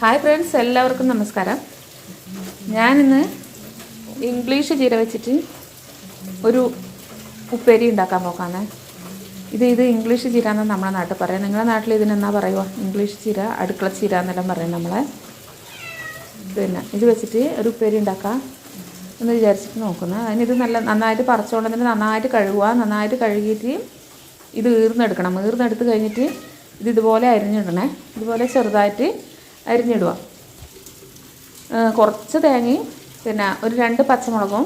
Hi friends എല്ലാവർക്കും നമസ്കാരം. ഞാനിന്ന് ഇംഗ്ലീഷ് ചീര വെച്ചിട്ട് ഒരു ഉപ്പേരി ഉണ്ടാക്കാൻ പോക്കാണ്. ഇത് ഇത് ഇംഗ്ലീഷ് ചീര എന്ന് നമ്മുടെ നാട്ടിൽ പറയാം നിങ്ങളുടെ നാട്ടിൽ ഇതിനെന്നാ പറയുക ഇംഗ്ലീഷ് ചീര അടുക്കള ചീര എന്നെല്ലാം പറയും നമ്മളെ. പിന്നെ ഇത് വെച്ചിട്ട് ഒരു ഉപ്പേരി ഉണ്ടാക്കാം എന്ന് വിചാരിച്ചിട്ട് നോക്കുന്നു. അതിനിത് നല്ല നന്നായിട്ട് പറിച്ചുകൊണ്ട് തന്നെ നന്നായിട്ട് കഴുകുക. നന്നായിട്ട് കഴുകിയിട്ട് ഇത് ഈർന്നെടുക്കണം. ഈർന്നെടുത്ത് കഴിഞ്ഞിട്ട് ഇത് ഇതുപോലെ അരിഞ്ഞിടണേ. ഇതുപോലെ ചെറുതായിട്ട് അരിഞ്ഞിടുക. കുറച്ച് തേങ്ങയും പിന്നെ ഒരു രണ്ട് പച്ചമുളകും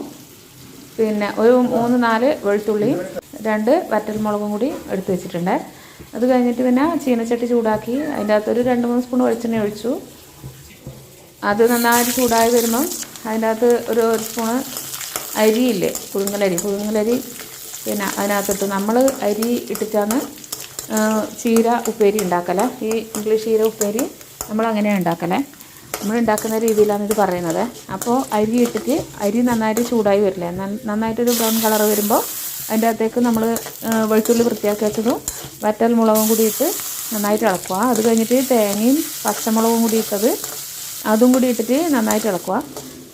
പിന്നെ ഒരു മൂന്ന് നാല് വെളുത്തുള്ളിയും രണ്ട് വറ്റൽമുളകും കൂടി എടുത്തു വെച്ചിട്ടുണ്ട്. അത് കഴിഞ്ഞിട്ട് പിന്നെ ചീനച്ചട്ടി ചൂടാക്കി അതിന്റെ അകത്തൊരു രണ്ട് മൂന്ന് സ്പൂൺ വെളിച്ചെണ്ണ ഒഴിച്ചു. അത് നന്നായിട്ട് ചൂടായി വരുമ്പം അതിന്റെ അകത്ത് ഒരു ഒരു സ്പൂണ് അരിയില്ലേ പുഴുങ്ങലരി. പുഴുങ്ങലരി പിന്നെ അതിനകത്തിട്ട് നമ്മൾ അരി ഇട്ടിട്ടാണ് ചീര ഉപ്പേരി ഉണ്ടാക്കല. ഈ ഇംഗ്ലീഷ് ചീര ഉപ്പേരി നമ്മൾ അങ്ങനെയാണ് ഉണ്ടാക്കൽ നമ്മൾ ഉണ്ടാക്കുന്ന രീതിയിലാണ് ഇത് പറയുന്നത്. അപ്പോൾ അരി ഇട്ടിട്ട് അരി നന്നായിട്ട് ചൂടായി വരില്ലേ? നന്ന- നന്നായിട്ടൊരു ബ്രൗൺ കളർ വരുമ്പോൾ അതിന്റെ അകത്തേക്ക് നമ്മൾ വെളുത്തുള്ളി വൃത്തിയാക്കി വെച്ചതും വറ്റൽ മുളകും കൂടി ഇട്ട് നന്നായിട്ട് ഇളക്കുക. അത് കഴിഞ്ഞിട്ട് തേങ്ങയും പച്ചമുളകും കൂടി ഇട്ടത് അതും കൂടി ഇട്ടിട്ട് നന്നായിട്ട് ഇളക്കുക.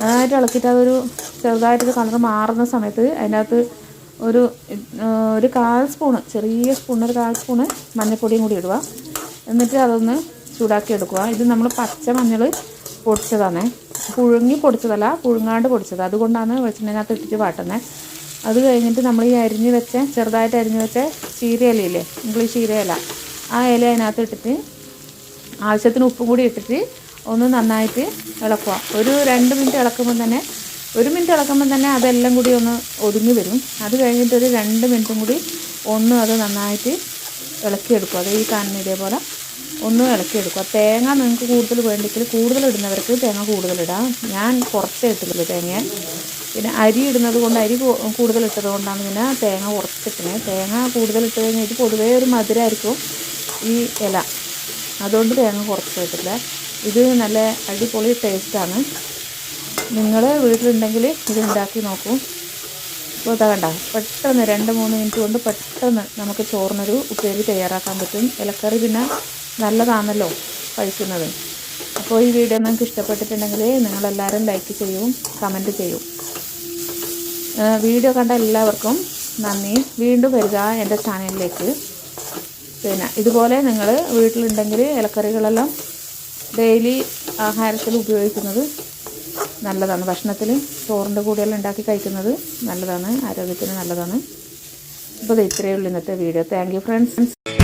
നന്നായിട്ട് ഇളക്കിയിട്ട് അതൊരു ചെറുതായിട്ടൊരു കളർ മാറുന്ന സമയത്ത് അതിനകത്ത് ഒരു ഒരു കാൽ സ്പൂണ് ചെറിയ സ്പൂണ് ഒരു കാൽ സ്പൂണ് മഞ്ഞൾപ്പൊടിയും കൂടി ഇടുക. എന്നിട്ട് അതൊന്ന് ചൂടാക്കി എടുക്കുക ഇത് നമ്മൾ പച്ച മഞ്ഞൾ പൊടിച്ചതാണ്. പുഴുങ്ങി പൊടിച്ചതല്ല പുഴുങ്ങാണ്ട് പൊടിച്ചത്. അതുകൊണ്ടാണ് വെളിച്ചെണ്ണതിനകത്ത് ഇട്ടിട്ട് വാട്ടുന്നത് അത് കഴിഞ്ഞിട്ട് നമ്മൾ ഈ അരിഞ്ഞ് വെച്ച ചെറുതായിട്ട് അരിഞ്ഞ് വെച്ച ചീരയിലയില്ലേ? ഇംഗ്ലീഷ് ചീരയില. ആ ഇല അതിനകത്ത് ഇട്ടിട്ട് ആവശ്യത്തിന് ഉപ്പും കൂടി ഇട്ടിട്ട് ഒന്ന് നന്നായിട്ട് ഇളക്കുക. ഒരു രണ്ട് മിനിറ്റ് ഇളക്കുമ്പോൾ തന്നെ ഒരു മിനിറ്റ് ഇളക്കുമ്പോൾ തന്നെ അതെല്ലാം കൂടി ഒന്ന് ഒതുങ്ങി വരും. അത് കഴിഞ്ഞിട്ട് ഒരു രണ്ട് മിനിറ്റും കൂടി ഒന്ന് അത് നന്നായിട്ട് ഇളക്കിയെടുക്കും അത് ഈ കാണുന്ന ഇതേപോലെ. ഒന്ന് ഇളക്കിയെടുക്കുക തേങ്ങ നിങ്ങൾക്ക് കൂടുതൽ വേണ്ടെങ്കിൽ കൂടുതൽ ഇടുന്നവർക്ക് തേങ്ങ കൂടുതലിടാം ഞാൻ കുറച്ചേ ഇട്ടുള്ളൂ തേങ്ങ. പിന്നെ അരി ഇടുന്നത് കൊണ്ട് അരി കൂടുതൽ ഇട്ടത് കൊണ്ടാണ് പിന്നെ തേങ്ങ കുറച്ചിട്ടത് തേങ്ങ കൂടുതൽ ഇട്ട് കഴിഞ്ഞാൽ ഇത് പൊതുവേ ഒരു മധുരമായിരിക്കും ഈ ഇല. അതുകൊണ്ട് തേങ്ങ കുറച്ച് ഇട്ടില്ല ഇത് നല്ല അടിപൊളി ടേസ്റ്റാണ് നിങ്ങൾ വീട്ടിലുണ്ടെങ്കിൽ ഇത് ഉണ്ടാക്കി നോക്കൂ. ഇപ്പോൾ ഇതാ പെട്ടെന്ന് രണ്ട് മൂന്ന് മിനിറ്റ് കൊണ്ട് പെട്ടെന്ന് നമുക്ക് ചോറിനൊരു ഉപ്പേരി തയ്യാറാക്കാൻ പറ്റും. ഇലക്കറി പിന്നെ നല്ലതാണല്ലോ കഴിക്കുന്നത് അപ്പോൾ ഈ വീഡിയോ നിങ്ങൾക്ക് ഇഷ്ടപ്പെട്ടിട്ടുണ്ടെങ്കിൽ നിങ്ങളെല്ലാവരും ലൈക്ക് ചെയ്യും കമന്റ് ചെയ്യും. വീഡിയോ കണ്ട എല്ലാവർക്കും നന്ദി. വീണ്ടും വരിക എന്റെ ചാനലിലേക്ക്. പിന്നെ ഇതുപോലെ നിങ്ങൾ വീട്ടിലുണ്ടെങ്കിൽ ഇലക്കറികളെല്ലാം ഡെയിലി ആഹാരത്തിൽ ഉപയോഗിക്കുന്നത് നല്ലതാണ്. ഭക്ഷണത്തിൽ ചോറിന്റെ കൂടെയെല്ലാം ഉണ്ടാക്കി കഴിക്കുന്നത് നല്ലതാണ്. ആരോഗ്യത്തിന് നല്ലതാണ്. അപ്പോൾ ഇത് ഇത്രയേ ഉള്ളൂ ഇന്നത്തെ വീഡിയോ. Thank you friends